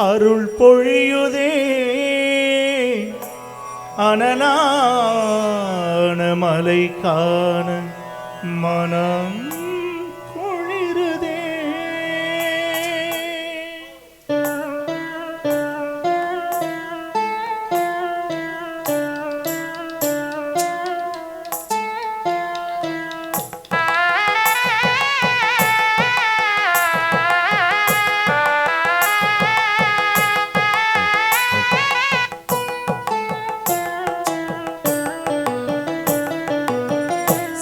அருள் பொழியுதே. அனலான மலை காண மனம்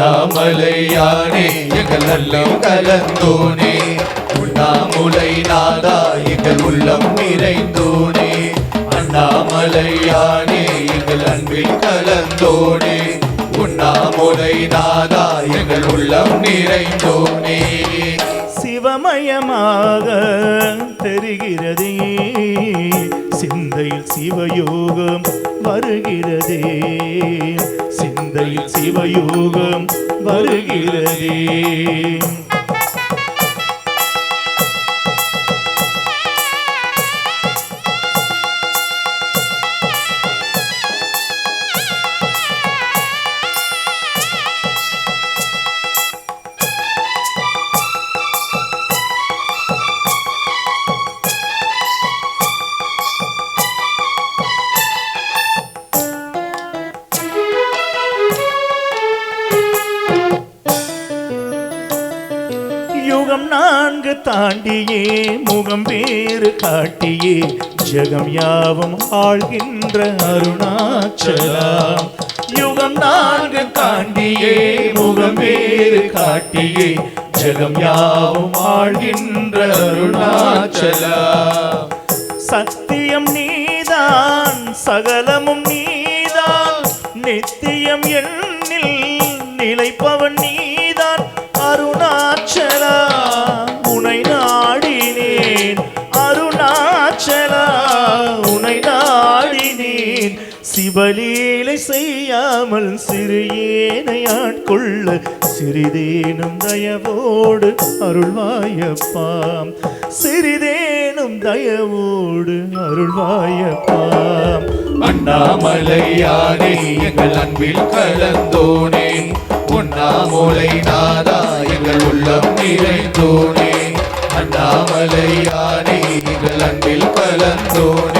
உண்ணாமலையானே எங்கள் நல்லம் கலந்தோனே. உண்ணாமுலை நாதா எங்கள் உள்ளம் நிறைந்தோனே. அண்ணாமலையானே எங்கள் அன்பில் கலந்தோனே. உண்ணாமுலை நாதா எங்கள் உள்ளம் நிறைந்தோனே. சிவமயமாக தெரிகிறதே சிந்தையில் சிவயோகம் வருகிறதே. சிந்தையில் சிவயோகம் வருகிறதே. முகம் நான்கு தாண்டியே முகம் வேறு காட்டியே. ஜெகம் யாவும் ஆழ்கின்ற அருணாச்சலா. யுகம் நான்கு தாண்டியே முகம் வேறு காட்டியே. ஜெகம் யாவும் ஆழ்கின்ற அருணாச்சலா. சத்தியம் நீதான் சகலமும் நீதான். நித்தியம் எண்ணில் நிலைப்பவன் நீதான். அருணாச்சலா. சிவலீலை செய்யாமல் சிறியேனை ஆட்கொள்ள சிறிதேனும் தயவோடு அருள்வாயப்பாம். சிறிதேனும் தயவோடு அருள்வாயப்பாம். அண்ணாமலையானே எங்கள் அன்பில் கலந்தோனேன் உண்ணாமுலை நாதா எங்கள் உள்ளம் நிறைந்தோனே. அண்ணாமலையானே எங்கள் அன்பில் கலந்தோனே.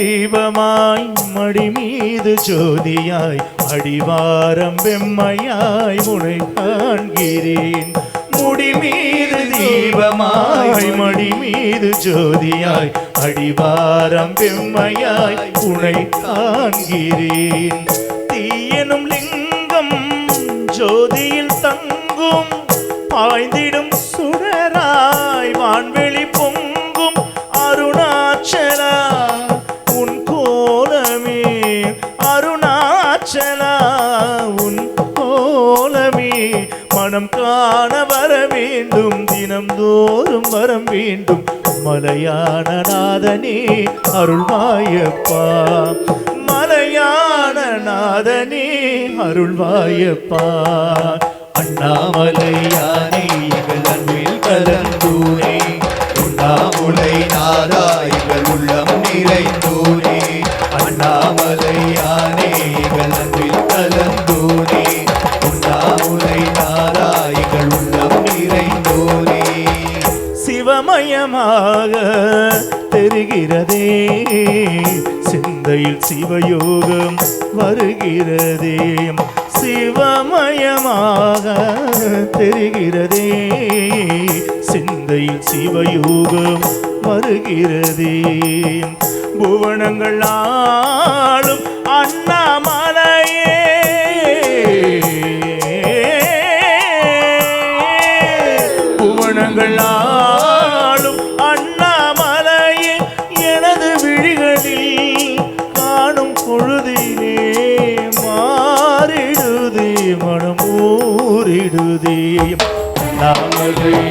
தெய்வமாய் தீபமாய் மடி மீது ஜோதியாய் அடிவாரம் வெம்மையாய் உனை காண்கிறேன் முடி மீது தீபமாய் மடி மீது ஜோதியாய் அடிவாரம் வெம்மையாய் உனை காண்கிறேன் தீயனும் லிங்கம் ஜோதியில் தங்கும் பாய்ந்திடும் அருணாச்சலா உன் கோலமே. மனம் காண வர வேண்டும். தினம்தோறும் வரம் வேண்டும். மலையான நாதனே அருள்வாயப்பா. மலையான நாதனே அருள்வாயப்பா. அண்ணாமலையானே எங்கள் அன்பில் கலந்தூனே உண்ணாமுலை நாதா எங்கள் உள்ளம் நிறைந்தூரே. அண்ணாமலையா சிவமயமாக தெரிகிறதே. சிந்தையில் சிவயோகம் வருகிறதே. சிவமயமாக தெரிகிறதே. சிந்தையில் சிவயோகம் வருகிறதே. புவனங்கள் ஆளும் அண்ணா மாறிடுதே